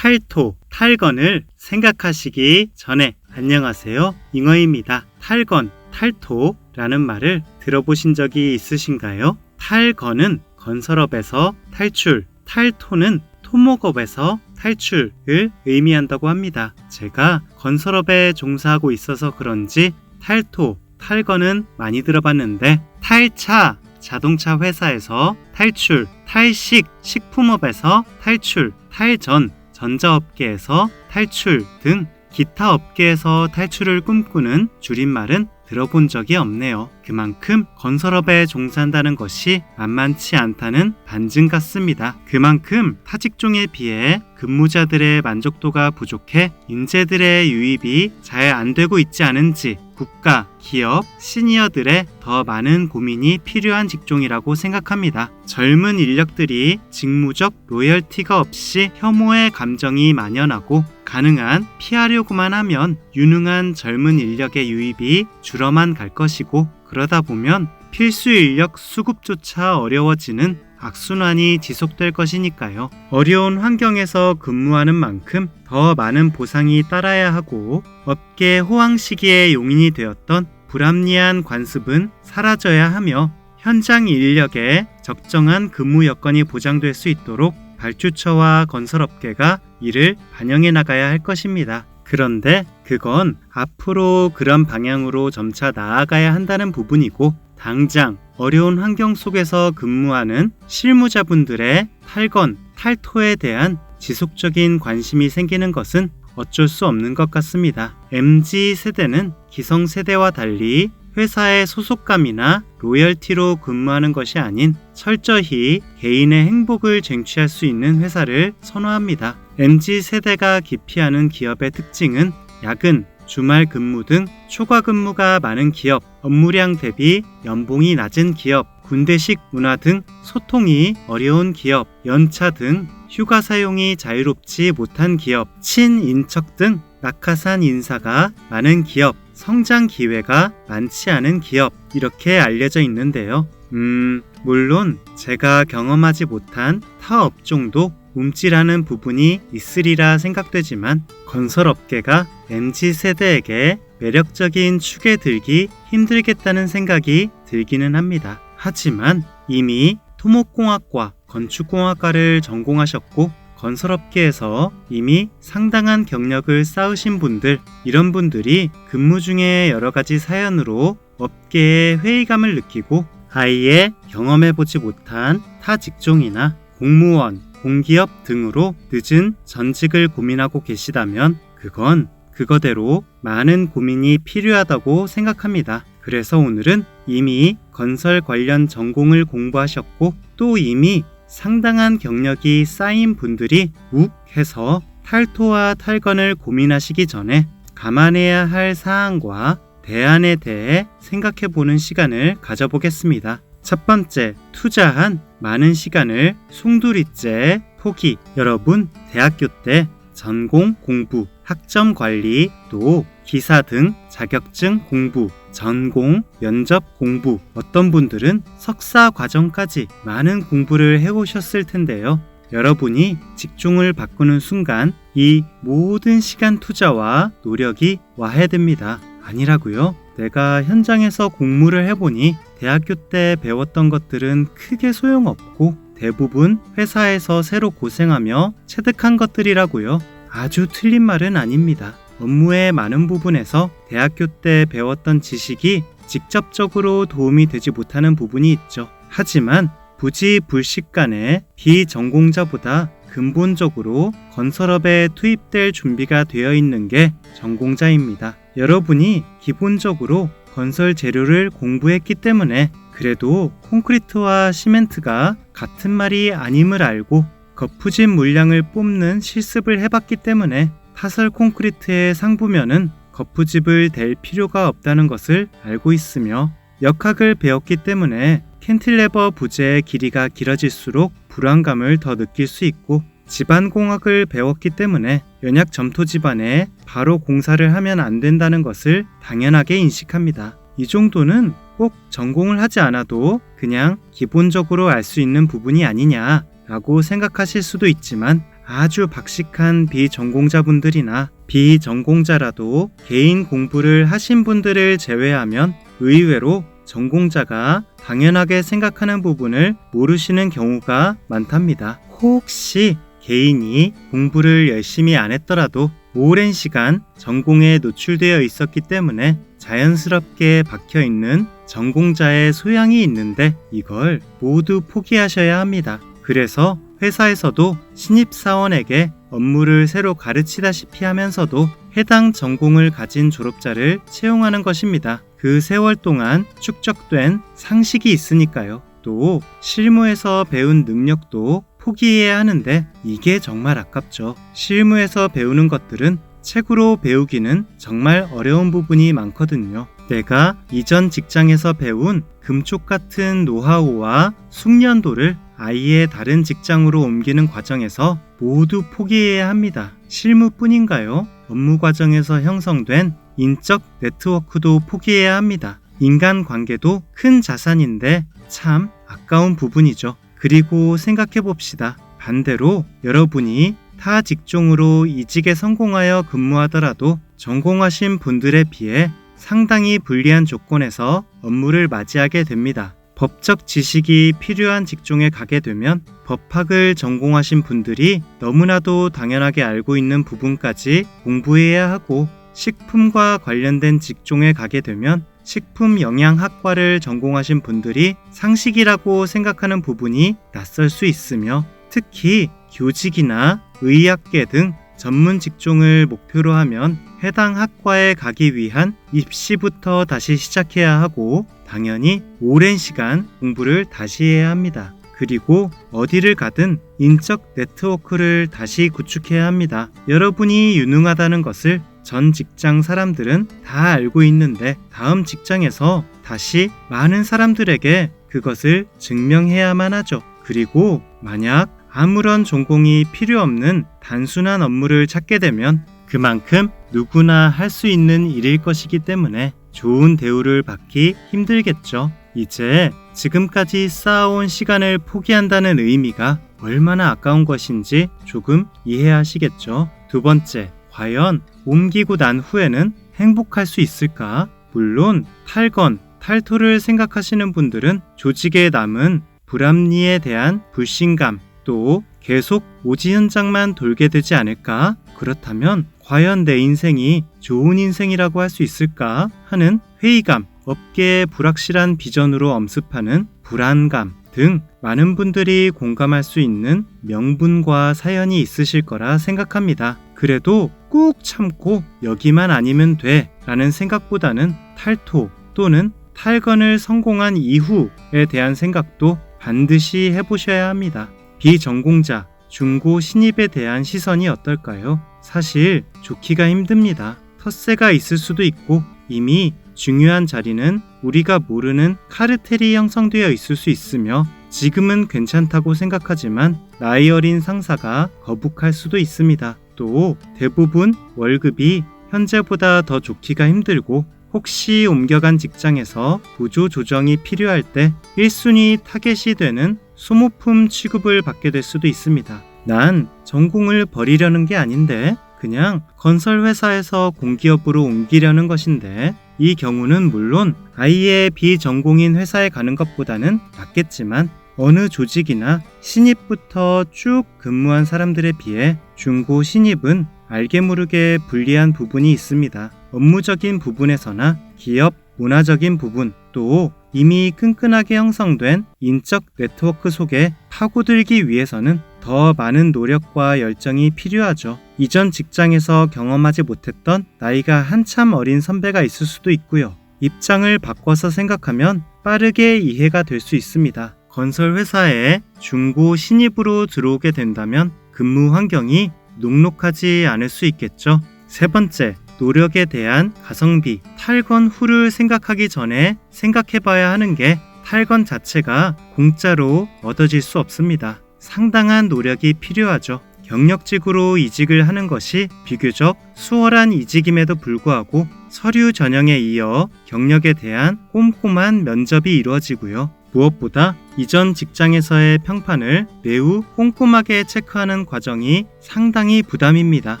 탈토, 탈건을 생각하시기 전에 안녕하세요. 잉어입니다. 탈건, 탈토라는 말을 들어보신 적이 있으신가요? 탈건은 건설업에서 탈출, 탈토는 토목업에서 탈출을 의미한다고 합니다. 제가 건설업에 종사하고 있어서 그런지 탈토, 탈건은 많이 들어봤는데 탈차, 자동차 회사에서 탈출, 탈식, 식품업에서 탈출, 탈전, 전자업계에서 탈출 등 기타 업계에서 탈출을 꿈꾸는 줄임말은 들어본 적이 없네요. 그만큼 건설업에 종사한다는 것이 만만치 않다는 반증 같습니다. 그만큼 타직종에 비해 근무자들의 만족도가 부족해 인재들의 유입이 잘 안 되고 있지 않은지 국가, 기업, 시니어들의 더 많은 고민이 필요한 직종이라고 생각합니다. 젊은 인력들이 직무적 로열티가 없이 혐오의 감정이 만연하고 가능한 피하려고만 하면 유능한 젊은 인력의 유입이 줄어만 갈 것이고 그러다 보면 필수 인력 수급조차 어려워지는 악순환이 지속될 것이니까요. 어려운 환경에서 근무하는 만큼 더 많은 보상이 따라야 하고 업계 호황 시기에 용인이 되었던 불합리한 관습은 사라져야 하며 현장 인력의 적정한 근무 여건이 보장될 수 있도록 발주처와 건설업계가 이를 반영해 나가야 할 것입니다. 그런데 그건 앞으로 그런 방향으로 점차 나아가야 한다는 부분이고 당장 어려운 환경 속에서 근무하는 실무자분들의 탈건, 탈토에 대한 지속적인 관심이 생기는 것은 어쩔 수 없는 것 같습니다. MZ 세대는 기성 세대와 달리 회사의 소속감이나 로열티로 근무하는 것이 아닌 철저히 개인의 행복을 쟁취할 수 있는 회사를 선호합니다. MZ 세대가 기피하는 기업의 특징은 야근, 주말 근무 등 초과 근무가 많은 기업, 업무량 대비 연봉이 낮은 기업, 군대식 문화 등 소통이 어려운 기업, 연차 등 휴가 사용이 자유롭지 못한 기업, 친인척 등 낙하산 인사가 많은 기업, 성장 기회가 많지 않은 기업, 이렇게 알려져 있는데요. 음, 물론 제가 경험하지 못한 타 업종도 움찔하는 부분이 있으리라 생각되지만 건설업계가 MZ 세대에게 매력적인 축에 들기 힘들겠다는 생각이 들기는 합니다. 하지만 이미 토목공학과 건축공학과를 전공하셨고 건설업계에서 이미 상당한 경력을 쌓으신 분들, 이런 분들이 근무 중에 여러 가지 사연으로 업계에 회의감을 느끼고 아예 경험해보지 못한 타 직종이나 공무원, 공기업 등으로 늦은 전직을 고민하고 계시다면 그건 그거대로 많은 고민이 필요하다고 생각합니다. 그래서 오늘은 이미 건설 관련 전공을 공부하셨고 또 이미 상당한 경력이 쌓인 분들이 욱 해서 탈토와 탈건을 고민하시기 전에 감안해야 할 사항과 대안에 대해 생각해 보는 시간을 가져보겠습니다. 첫 번째, 투자한 많은 시간을 송두리째 포기. 여러분, 대학교 때 전공 공부, 학점 관리, 또 기사 등 자격증 공부, 전공, 면접 공부, 어떤 분들은 석사 과정까지 많은 공부를 해오셨을 텐데요. 여러분이 직종을 바꾸는 순간 이 모든 시간 투자와 노력이 와야 됩니다. 아니라고요? 내가 현장에서 공무를 해보니 대학교 때 배웠던 것들은 크게 소용없고 대부분 회사에서 새로 고생하며 체득한 것들이라고요. 아주 틀린 말은 아닙니다. 업무의 많은 부분에서 대학교 때 배웠던 지식이 직접적으로 도움이 되지 못하는 부분이 있죠. 하지만 부지 불식간에 비전공자보다 근본적으로 건설업에 투입될 준비가 되어 있는 게 전공자입니다. 여러분이 기본적으로 건설 재료를 공부했기 때문에 그래도 콘크리트와 시멘트가 같은 말이 아님을 알고 거푸진 물량을 뽑는 실습을 해봤기 때문에 타설 콘크리트의 상부면은 거푸집을 댈 필요가 없다는 것을 알고 있으며 역학을 배웠기 때문에 캔틸레버 부재의 길이가 길어질수록 불안감을 더 느낄 수 있고 집안 공학을 배웠기 때문에 연약 점토 집안에 바로 공사를 하면 안 된다는 것을 당연하게 인식합니다. 이 정도는 꼭 전공을 하지 않아도 그냥 기본적으로 알 수 있는 부분이 아니냐라고 생각하실 수도 있지만 아주 박식한 비전공자분들이나 비전공자라도 개인 공부를 하신 분들을 제외하면 의외로 전공자가 당연하게 생각하는 부분을 모르시는 경우가 많답니다. 혹시 개인이 공부를 열심히 안 했더라도 오랜 시간 전공에 노출되어 있었기 때문에 자연스럽게 박혀 있는 전공자의 소양이 있는데 이걸 모두 포기하셔야 합니다. 그래서 회사에서도 신입사원에게 업무를 새로 가르치다시피 하면서도 해당 전공을 가진 졸업자를 채용하는 것입니다. 그 세월 동안 축적된 상식이 있으니까요. 또 실무에서 배운 능력도 포기해야 하는데 이게 정말 아깝죠. 실무에서 배우는 것들은 책으로 배우기는 정말 어려운 부분이 많거든요. 내가 이전 직장에서 배운 금쪽 같은 노하우와 숙련도를 아이의 다른 직장으로 옮기는 과정에서 모두 포기해야 합니다. 실무뿐인가요? 업무 과정에서 형성된 인적 네트워크도 포기해야 합니다. 인간 관계도 큰 자산인데 참 아까운 부분이죠. 그리고 생각해 봅시다. 반대로 여러분이 타 직종으로 이직에 성공하여 근무하더라도 전공하신 분들에 비해 상당히 불리한 조건에서 업무를 맞이하게 됩니다. 법적 지식이 필요한 직종에 가게 되면 법학을 전공하신 분들이 너무나도 당연하게 알고 있는 부분까지 공부해야 하고 식품과 관련된 직종에 가게 되면 식품 영양학과를 전공하신 분들이 상식이라고 생각하는 부분이 낯설 수 있으며 특히 교직이나 의학계 등 전문 직종을 목표로 하면 해당 학과에 가기 위한 입시부터 다시 시작해야 하고 당연히 오랜 시간 공부를 다시 해야 합니다. 그리고 어디를 가든 인적 네트워크를 다시 구축해야 합니다. 여러분이 유능하다는 것을 전 직장 사람들은 다 알고 있는데 다음 직장에서 다시 많은 사람들에게 그것을 증명해야만 하죠. 그리고 만약 아무런 전공이 필요 없는 단순한 업무를 찾게 되면 그만큼 누구나 할 수 있는 일일 것이기 때문에 좋은 대우를 받기 힘들겠죠. 이제 지금까지 쌓아온 시간을 포기한다는 의미가 얼마나 아까운 것인지 조금 이해하시겠죠. 두 번째, 과연 옮기고 난 후에는 행복할 수 있을까? 물론 탈건, 탈토를 생각하시는 분들은 조직에 남은 불합리에 대한 불신감, 또 계속 오지 현장만 돌게 되지 않을까? 그렇다면 과연 내 인생이 좋은 인생이라고 할 수 있을까? 하는 회의감, 업계의 불확실한 비전으로 엄습하는 불안감 등 많은 분들이 공감할 수 있는 명분과 사연이 있으실 거라 생각합니다. 그래도 꾹 참고 여기만 아니면 돼 라는 생각보다는 탈토 또는 탈건을 성공한 이후에 대한 생각도 반드시 해보셔야 합니다. 비전공자, 중고 신입에 대한 시선이 어떨까요? 사실 좋기가 힘듭니다. 텃세가 있을 수도 있고 이미 중요한 자리는 우리가 모르는 카르텔이 형성되어 있을 수 있으며 지금은 괜찮다고 생각하지만 나이 어린 상사가 거북할 수도 있습니다. 또 대부분 월급이 현재보다 더 좋기가 힘들고 혹시 옮겨간 직장에서 구조 조정이 필요할 때 1순위 타겟이 되는 소모품 취급을 받게 될 수도 있습니다. 난 전공을 버리려는 게 아닌데 그냥 건설 회사에서 공기업으로 옮기려는 것인데 이 경우는 물론 아예 비전공인 회사에 가는 것보다는 낫겠지만 어느 조직이나 신입부터 쭉 근무한 사람들에 비해 중고 신입은 알게 모르게 불리한 부분이 있습니다. 업무적인 부분에서나 기업 문화적인 부분 또 이미 끈끈하게 형성된 인적 네트워크 속에 파고들기 위해서는 더 많은 노력과 열정이 필요하죠. 이전 직장에서 경험하지 못했던 나이가 한참 어린 선배가 있을 수도 있고요. 입장을 바꿔서 생각하면 빠르게 이해가 될 수 있습니다. 건설 회사에 중고 신입으로 들어오게 된다면 근무 환경이 녹록하지 않을 수 있겠죠. 세 번째, 노력에 대한 가성비, 탈건 후를 생각하기 전에 생각해 봐야 하는 게 탈건 자체가 공짜로 얻어질 수 없습니다. 상당한 노력이 필요하죠. 경력직으로 이직을 하는 것이 비교적 수월한 이직임에도 불구하고 서류 전형에 이어 경력에 대한 꼼꼼한 면접이 이루어지고요. 무엇보다 이전 직장에서의 평판을 매우 꼼꼼하게 체크하는 과정이 상당히 부담입니다.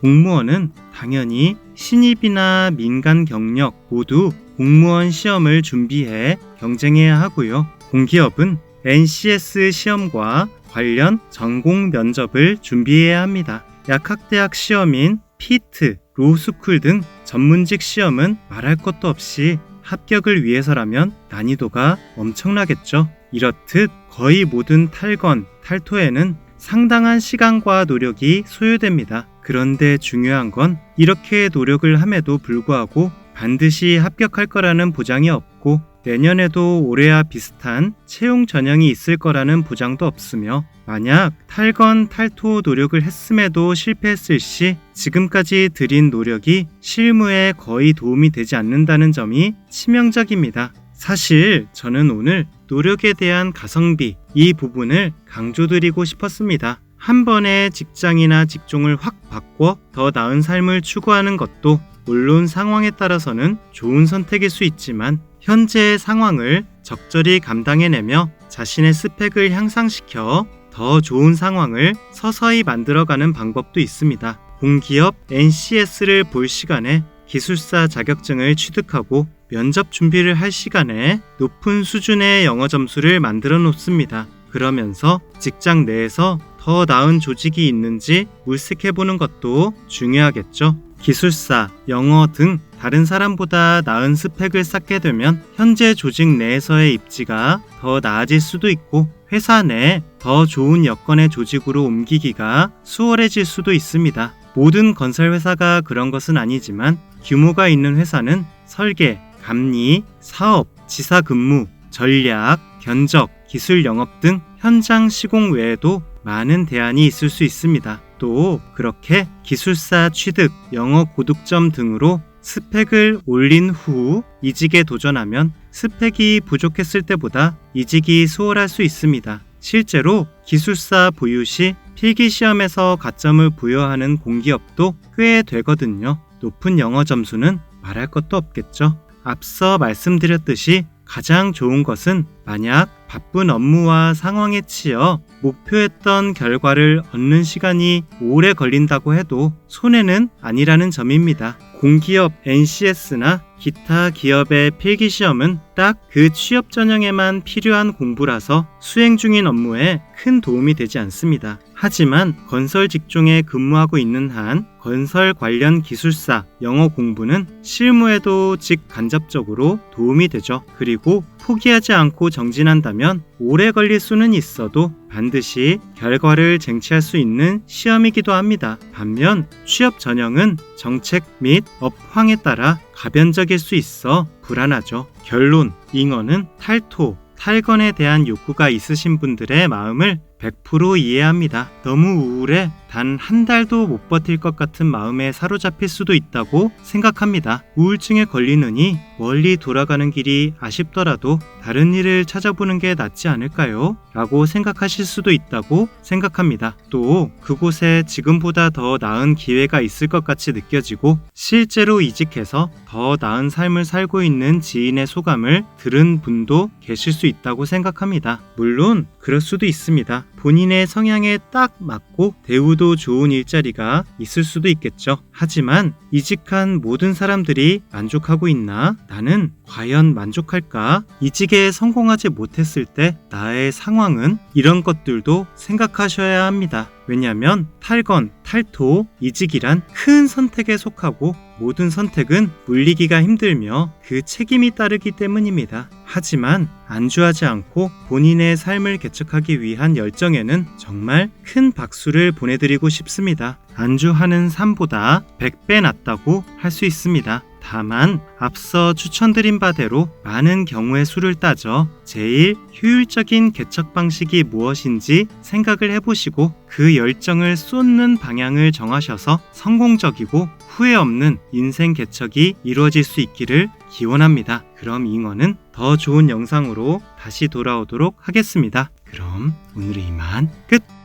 공무원은 당연히 신입이나 민간 경력 모두 공무원 시험을 준비해 경쟁해야 하고요. 공기업은 NCS 시험과 관련 전공 면접을 준비해야 합니다. 약학대학 시험인 피트, 로스쿨 등 전문직 시험은 말할 것도 없이 합격을 위해서라면 난이도가 엄청나겠죠. 이렇듯 거의 모든 탈건, 탈토에는 상당한 시간과 노력이 소요됩니다. 그런데 중요한 건 이렇게 노력을 함에도 불구하고 반드시 합격할 거라는 보장이 없고 내년에도 올해와 비슷한 채용 전형이 있을 거라는 보장도 없으며 만약 탈건 탈토 노력을 했음에도 실패했을 시 지금까지 들인 노력이 실무에 거의 도움이 되지 않는다는 점이 치명적입니다. 사실 저는 오늘 노력에 대한 가성비 이 부분을 강조드리고 싶었습니다. 한 번에 직장이나 직종을 확 바꿔 더 나은 삶을 추구하는 것도 물론 상황에 따라서는 좋은 선택일 수 있지만 현재의 상황을 적절히 감당해내며 자신의 스펙을 향상시켜 더 좋은 상황을 서서히 만들어가는 방법도 있습니다. 공기업 NCS를 볼 시간에 기술사 자격증을 취득하고 면접 준비를 할 시간에 높은 수준의 영어 점수를 만들어 놓습니다. 그러면서 직장 내에서 더 나은 조직이 있는지 물색해 보는 것도 중요하겠죠. 기술사, 영어 등 다른 사람보다 나은 스펙을 쌓게 되면 현재 조직 내에서의 입지가 더 나아질 수도 있고 회사 내더 좋은 여건의 조직으로 옮기기가 수월해질 수도 있습니다. 모든 건설 회사가 그런 것은 아니지만 규모가 있는 회사는 설계, 감리, 사업, 지사 근무, 전략, 견적, 기술 영업 등 현장 시공 외에도 많은 대안이 있을 수 있습니다. 또 그렇게 기술사 취득, 영어 고득점 등으로 스펙을 올린 후 이직에 도전하면 스펙이 부족했을 때보다 이직이 수월할 수 있습니다. 실제로 기술사 보유 시 필기 시험에서 가점을 부여하는 공기업도 꽤 되거든요. 높은 영어 점수는 말할 것도 없겠죠. 앞서 말씀드렸듯이 가장 좋은 것은 만약 바쁜 업무와 상황에 치여 목표했던 결과를 얻는 시간이 오래 걸린다고 해도 손해는 아니라는 점입니다. 공기업 NCS나 기타 기업의 필기 시험은 딱 그 취업 전형에만 필요한 공부라서 수행 중인 업무에 큰 도움이 되지 않습니다. 하지만 건설 직종에 근무하고 있는 한 건설 관련 기술사 영어 공부는 실무에도 직간접적으로 도움이 되죠. 그리고 포기하지 않고 정진한다면 오래 걸릴 수는 있어도 반드시 결과를 쟁취할 수 있는 시험이기도 합니다. 반면 취업 전형은 정책 및 업황에 따라 가변적일 수 있어 불안하죠. 결론, 잉어는 탈토, 탈건에 대한 욕구가 있으신 분들의 마음을 100% 이해합니다. 너무 우울해 단 한 달도 못 버틸 것 같은 마음에 사로잡힐 수도 있다고 생각합니다. 우울증에 걸리느니 멀리 돌아가는 길이 아쉽더라도 다른 일을 찾아보는 게 낫지 않을까요? 라고 생각하실 수도 있다고 생각합니다. 또 그곳에 지금보다 더 나은 기회가 있을 것 같이 느껴지고 실제로 이직해서 더 나은 삶을 살고 있는 지인의 소감을 들은 분도 계실 수 있다고 생각합니다. 물론 그럴 수도 있습니다. 본인의 성향에 딱 맞고 대우도 좋은 일자리가 있을 수도 있겠죠. 하지만 이직한 모든 사람들이 만족하고 있나? 나는 과연 만족할까? 이직에 성공하지 못했을 때 나의 상황은 이런 것들도 생각하셔야 합니다. 왜냐하면 탈건, 탈토, 이직이란 큰 선택에 속하고 모든 선택은 물리기가 힘들며 그 책임이 따르기 때문입니다. 하지만 안주하지 않고 본인의 삶을 개척하기 위한 열정에 는 정말 큰 박수를 보내드리고 싶습니다. 안주하는 삶보다 100배 낫다고 할 수 있습니다. 다만 앞서 추천드린 바대로 많은 경우의 수를 따져 제일 효율적인 개척 방식이 무엇인지 생각을 해보시고 그 열정을 쏟는 방향을 정하셔서 성공적이고 후회 없는 인생 개척이 이루어질 수 있기를 기원합니다. 그럼 잉어는 더 좋은 영상으로 다시 돌아오도록 하겠습니다. 그럼 오늘은 이만 끝!